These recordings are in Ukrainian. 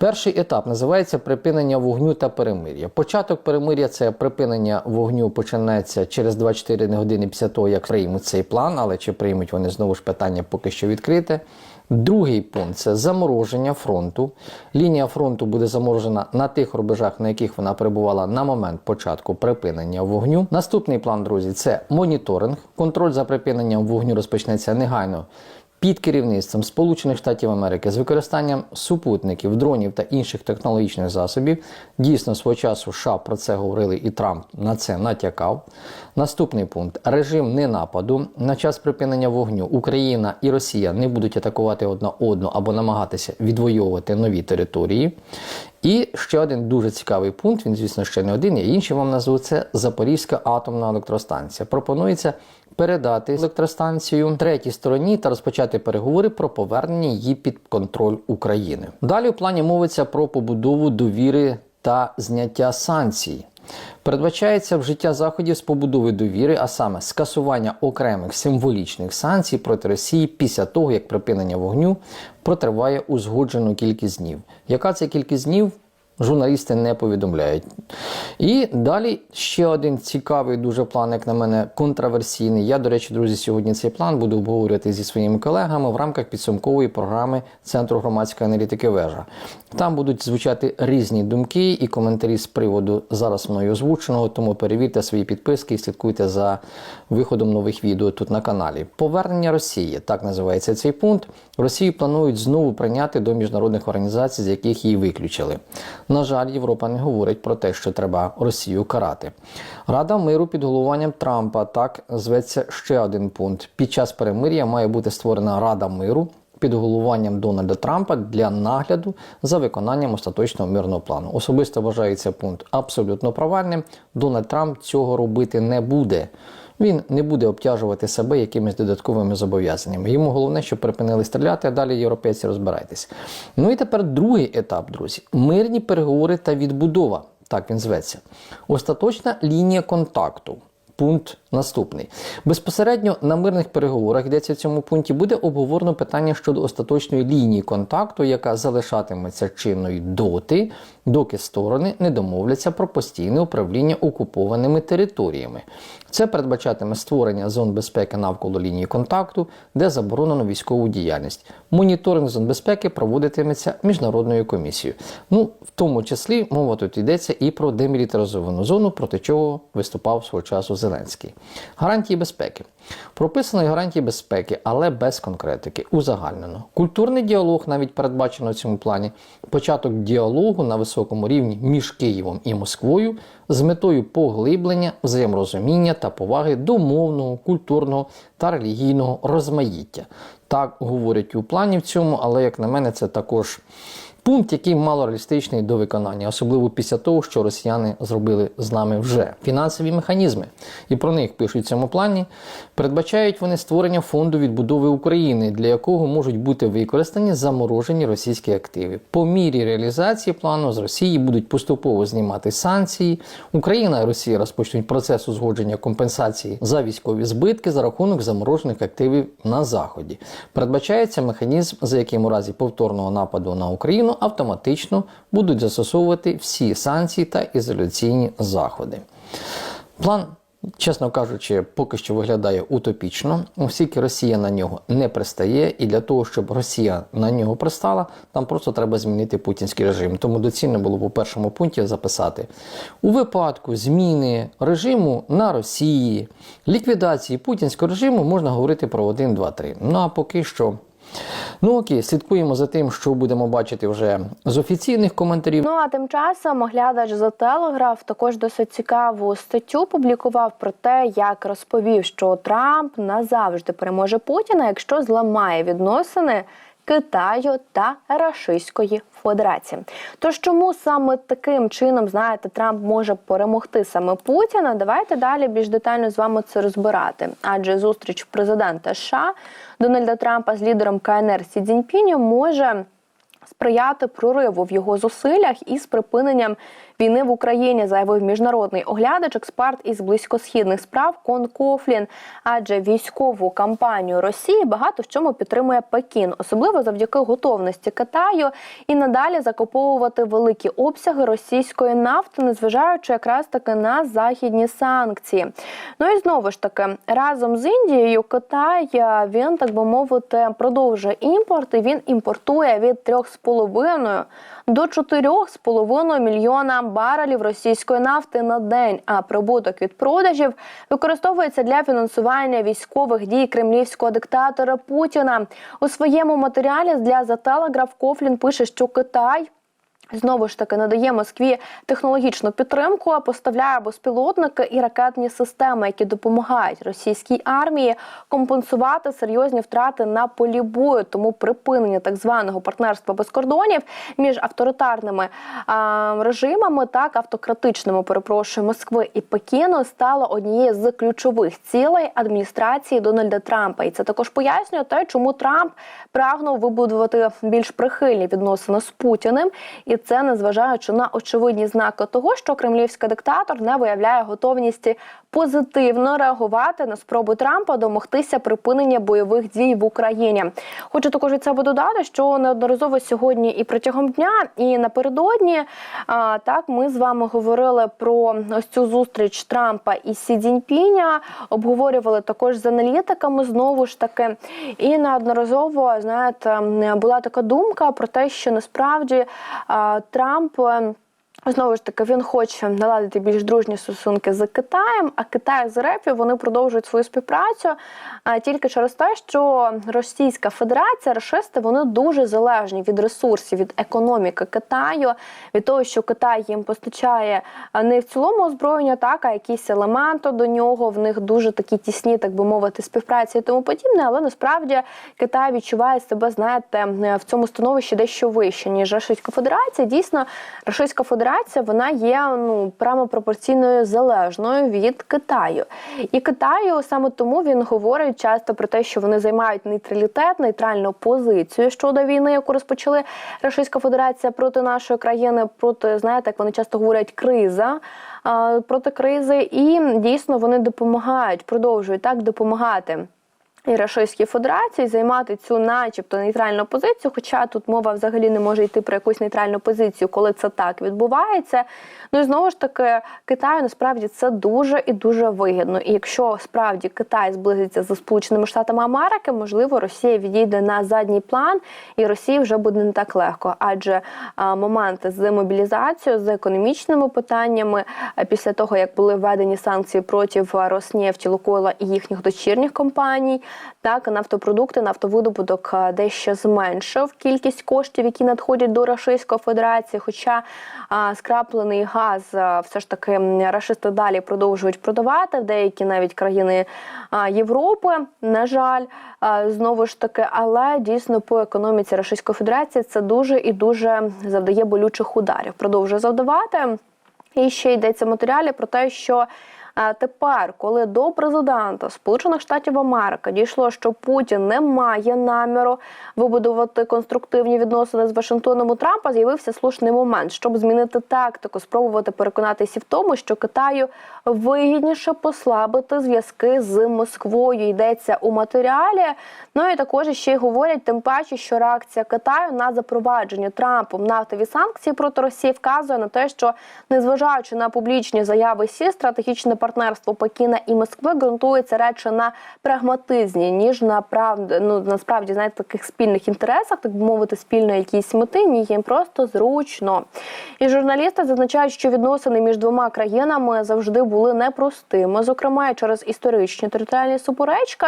Перший етап називається припинення вогню та перемир'я. Початок перемир'я це припинення вогню починається через 24 години після того, як приймуть цей план, але чи приймуть вони знову ж питання поки що відкрите. Другий пункт це замороження фронту. Лінія фронту буде заморожена на тих рубежах, на яких вона перебувала на момент початку припинення вогню. Наступний план, друзі, це моніторинг. Контроль за припиненням вогню розпочнеться негайно під керівництвом Сполучених Штатів Америки з використанням супутників, дронів та інших технологічних засобів. Дійсно, свого часу США про це говорили, і Трамп на це натякав. Наступний пункт режим ненападу. На час припинення вогню Україна і Росія не будуть атакувати одна одну або намагатися відвоювати нові території. І ще один дуже цікавий пункт. Він, звісно, ще не один. Я інший вам назву це Запорізька атомна електростанція. Пропонується передати електростанцію третій стороні та розпочати переговори про повернення її під контроль України. Далі у плані мовиться про побудову довіри та зняття санкцій. Передбачається вжиття заходів з побудови довіри, а саме скасування окремих символічних санкцій проти Росії після того, як припинення вогню протриває узгоджену кількість днів. Яка це кількість днів? Журналісти не повідомляють. І далі ще один цікавий дуже план, як на мене, контраверсійний. Я, до речі, друзі, сьогодні цей план буду обговорювати зі своїми колегами в рамках підсумкової програми Центру громадської аналітики вежа. Там будуть звучати різні думки і коментарі з приводу зараз мною озвученого, тому перевірте свої підписки і слідкуйте за виходом нових відео тут на каналі. Повернення Росії, так називається цей пункт. Росію планують знову прийняти до міжнародних організацій, з яких її виключили. На жаль, Європа не говорить про те, що треба Росію карати. Рада миру під головуванням Трампа так зветься ще один пункт. Під час перемир'я має бути створена Рада миру. Під головуванням Дональда Трампа для нагляду за виконанням остаточного мирного плану. Особисто вважаю цей пункт абсолютно провальним. Дональд Трамп цього робити не буде. Він не буде обтяжувати себе якимись додатковими зобов'язаннями. Йому головне, щоб припинили стріляти, а далі європейці розбирайтесь. Ну і тепер другий етап, друзі: мирні переговори та відбудова. Так він зветься. Остаточна лінія контакту. Пункт наступний. Безпосередньо на мирних переговорах йдеться в цьому пункті, буде обговорено питання щодо остаточної лінії контакту, яка залишатиметься чинною доти, доки сторони не домовляться про постійне управління окупованими територіями. Це передбачатиме створення зон безпеки навколо лінії контакту, де заборонено військову діяльність. Моніторинг зон безпеки проводитиметься міжнародною комісією. Ну, в тому числі мова тут йдеться і про демілітаризовану зону, проти чого виступав свого часу Зеленський. Гарантії безпеки. Прописано гарантії безпеки, але без конкретики. Узагальнено. Культурний діалог навіть передбачено в цьому плані. Початок діалогу на високому рівні між Києвом і Москвою з метою поглиблення, взаєморозуміння та поваги до мовного, культурного та релігійного розмаїття. Так говорять у плані в цьому, але як на мене, це також. Пункт, який мало реалістичний до виконання, особливо після того, що росіяни зробили з нами вже фінансові механізми, і про них пишуть в цьому плані. Передбачають вони створення фонду відбудови України, для якого можуть бути використані заморожені російські активи. По мірі реалізації плану з Росії будуть поступово знімати санкції. Україна і Росія розпочнуть процес узгодження компенсації за військові збитки за рахунок заморожених активів на заході. Передбачається механізм, за яким у разі повторного нападу на Україну автоматично будуть застосовувати всі санкції та ізоляційні заходи. План, чесно кажучи, поки що виглядає утопічно, оскільки Росія на нього не пристає, і для того, щоб Росія на нього пристала, там просто треба змінити путінський режим. Тому доцільно було по першому пункті записати у випадку зміни режиму на Росії, ліквідації путінського режиму можна говорити про 1, 2, 3. Ну а поки що. Ну окей, слідкуємо за тим, що будемо бачити вже з офіційних коментарів. Ну а тим часом оглядач за телеграф також досить цікаву статтю публікував про те, як розповів, що Трамп назавжди переможе Путіна, якщо зламає відносини. Китаю та Рашистської Федерації. Тож чому саме таким чином знаєте Трамп може перемогти саме Путіна? Давайте далі більш детально з вами це розбирати. Адже зустріч президента США Дональда Трампа з лідером КНР Сі Цзіньпінем може сприяти прориву в його зусиллях із припиненням війни в Україні, заявив міжнародний оглядач, експерт із близькосхідних справ Кон Кофлін. Адже військову кампанію Росії багато в чому підтримує Пекін, особливо завдяки готовності Китаю і надалі закуповувати великі обсяги російської нафти, незважаючи якраз таки на західні санкції. Ну і знову ж таки, разом з Індією Китай е, він так би мовити продовжує імпорт. і Він імпортує від 3,5 до 4,5 мільйона барелів російської нафти на день. А прибуток від продажів використовується для фінансування військових дій кремлівського диктатора Путіна. У своєму матеріалі для The Telegraph Кофлін пише, що Китай. Знову ж таки надає Москві технологічну підтримку, а поставляє безпілотники і ракетні системи, які допомагають російській армії компенсувати серйозні втрати на полі бою. Тому припинення так званого партнерства без кордонів між авторитарними а, режимами, так автократичними, перепрошую, Москви і Пекіну стало однією з ключових цілей адміністрації Дональда Трампа. І це також пояснює те, чому Трамп прагнув вибудувати більш прихильні відносини з Путіним. І це незважаючи на очевидні знаки того, що кремлівський диктатор не виявляє готовності позитивно реагувати на спробу Трампа домогтися припинення бойових дій в Україні. Хочу також від себе додати, що неодноразово сьогодні і протягом дня, і напередодні а, так ми з вами говорили про ось цю зустріч Трампа і Сі Цзіньпіня, обговорювали також з аналітиками знову ж таки, і неодноразово знаєте, була така думка про те, що насправді а, Трамп. Знову ж таки, він хоче наладити більш дружні стосунки з Китаєм, а Китай з РФ вони продовжують свою співпрацю тільки через те, що Російська Федерація, рашисти, вони дуже залежні від ресурсів, від економіки Китаю, від того, що Китай їм постачає не в цілому озброєння, так а якісь елементи до нього. В них дуже такі тісні, так би мовити, співпраці і тому подібне. Але насправді Китай відчуває себе, знаєте, в цьому становищі дещо вище ніж Російська Федерація. Дійсно, Російська Федерація вона є ну прямо пропорційною залежною від Китаю. І Китаю саме тому він говорить часто про те, що вони займають нейтралітет, нейтральну позицію щодо війни, яку розпочали Російська Федерація проти нашої країни, проти знаєте, як вони часто говорять, криза. Проти кризи, і дійсно вони допомагають, продовжують так допомагати і Російській Федерації займати цю, начебто, нейтральну позицію. Хоча тут мова взагалі не може йти про якусь нейтральну позицію, коли це так відбувається. Ну і знову ж таки, Китаю насправді це дуже і дуже вигідно. І якщо справді Китай зблизиться з Сполученими Штатами Америки, можливо, Росія відійде на задній план, і Росії вже буде не так легко, адже моменти з мобілізацією, з економічними питаннями а, після того, як були введені санкції проти Роснефті, Лукойла і їхніх дочірніх компаній. Так, нафтопродукти, нафтовидобуток е, дещо зменшив кількість коштів, які надходять до Російської Федерації. Хоча а, скраплений газ а, все ж таки рашисти далі продовжують продавати в деякі навіть країни а, Європи. На жаль, а, знову ж таки, але дійсно по економіці Російської Федерації це дуже і дуже завдає болючих ударів. Продовжує завдавати. І ще йдеться в матеріалі про те, що тепер, коли до президента Сполучених Штатів Америки дійшло, що Путін не має наміру вибудувати конструктивні відносини з Вашингтоном у Трампа, з'явився слушний момент, щоб змінити тактику, спробувати переконатися в тому, що Китаю вигідніше послабити зв'язки з Москвою. Йдеться у матеріалі. Ну і також ще й говорять, тим паче, що реакція Китаю на запровадження Трампом нафтові санкції проти Росії вказує на те, що незважаючи на публічні заяви Сі, стратегічне партнерство Пекіна і Москви ґрунтується радше на прагматизмі, ніж на прав... ну, насправді знаєте, таких спільних інтересах, так би мовити, спільної якісь мети, ні їм просто зручно. І журналісти зазначають, що відносини між двома країнами завжди були непростими, зокрема через історичні територіальні суперечки.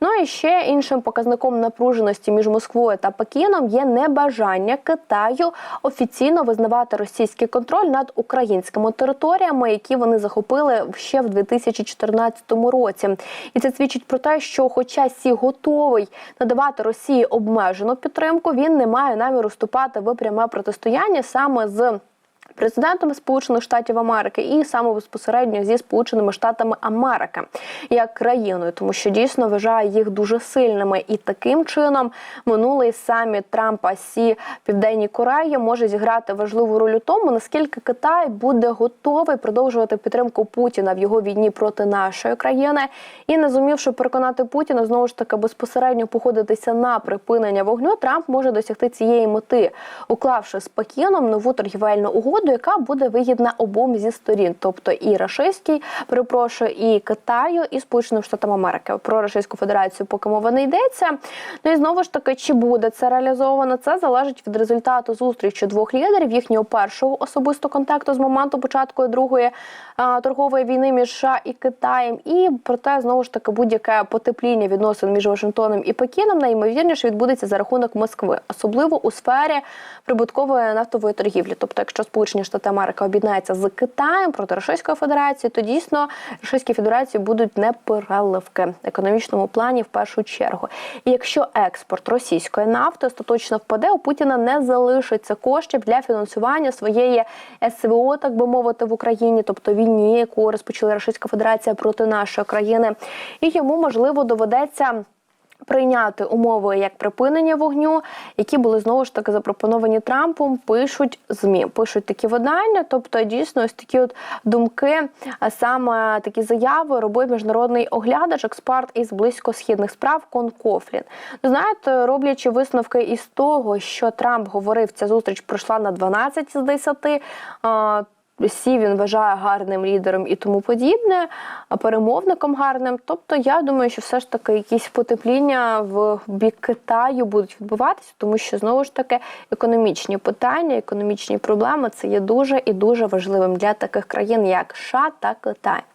Ну і ще іншим показником напруженості між Москвою та Пекіном є небажання Китаю офіційно визнавати російський контроль над українськими територіями, які вони захопили ще в 2014 році. І це свідчить про те, що, хоча Сі готовий надавати Росії обмежену підтримку, він не має наміру вступати в пряме протистояння саме з. Президентами Сполучених Штатів Америки і саме безпосередньо зі Сполученими Штатами Америки як країною, тому що дійсно вважає їх дуже сильними. І таким чином минулий саміт Трампа Сі Південній Кореї може зіграти важливу роль у тому, наскільки Китай буде готовий продовжувати підтримку Путіна в його війні проти нашої країни, і не зумівши переконати Путіна знову ж таки безпосередньо походитися на припинення вогню, Трамп може досягти цієї мети, уклавши з Пекіном нову торгівельну угоду, яка буде вигідна обом зі сторін, тобто і рашистській, перепрошую, і Китаю, і Сполученим Штатам Америки. Про Російську Федерацію поки мова не йдеться. Ну і знову ж таки, чи буде це реалізовано? Це залежить від результату зустрічі двох лідерів, їхнього першого особистого контакту з моменту початку другої а, торгової війни між США і Китаєм. І проте знову ж таки будь-яке потепління відносин між Вашингтоном і Пекіном найімовірніше відбудеться за рахунок Москви, особливо у сфері прибуткової нафтової торгівлі. Тобто, якщо Сполучені Штати Америки об'єднаються з Китаєм проти Російської Федерації, то дійсно Російській Федерації будуть непереливки в економічному плані в першу чергу. І якщо експорт російської нафти остаточно впаде, у Путіна не залишиться коштів для фінансування своєї СВО, так би мовити, в Україні, тобто війні, яку розпочала Російська Федерація проти нашої країни, і йому можливо доведеться. Прийняти умови як припинення вогню, які були знову ж таки запропоновані Трампом, пишуть змі, пишуть такі видання. Тобто, дійсно, ось такі от думки, а саме такі заяви робив міжнародний оглядач, експерт із близькосхідних справ Кон Кофлін. Ну, знаєте, роблячи висновки із того, що Трамп говорив, ця зустріч пройшла на 12 з 10, а, Сі він вважає гарним лідером і тому подібне, а перемовником гарним. Тобто, я думаю, що все ж таки якісь потепління в бік Китаю будуть відбуватися, тому що знову ж таки економічні питання, економічні проблеми це є дуже і дуже важливим для таких країн, як США та Китай.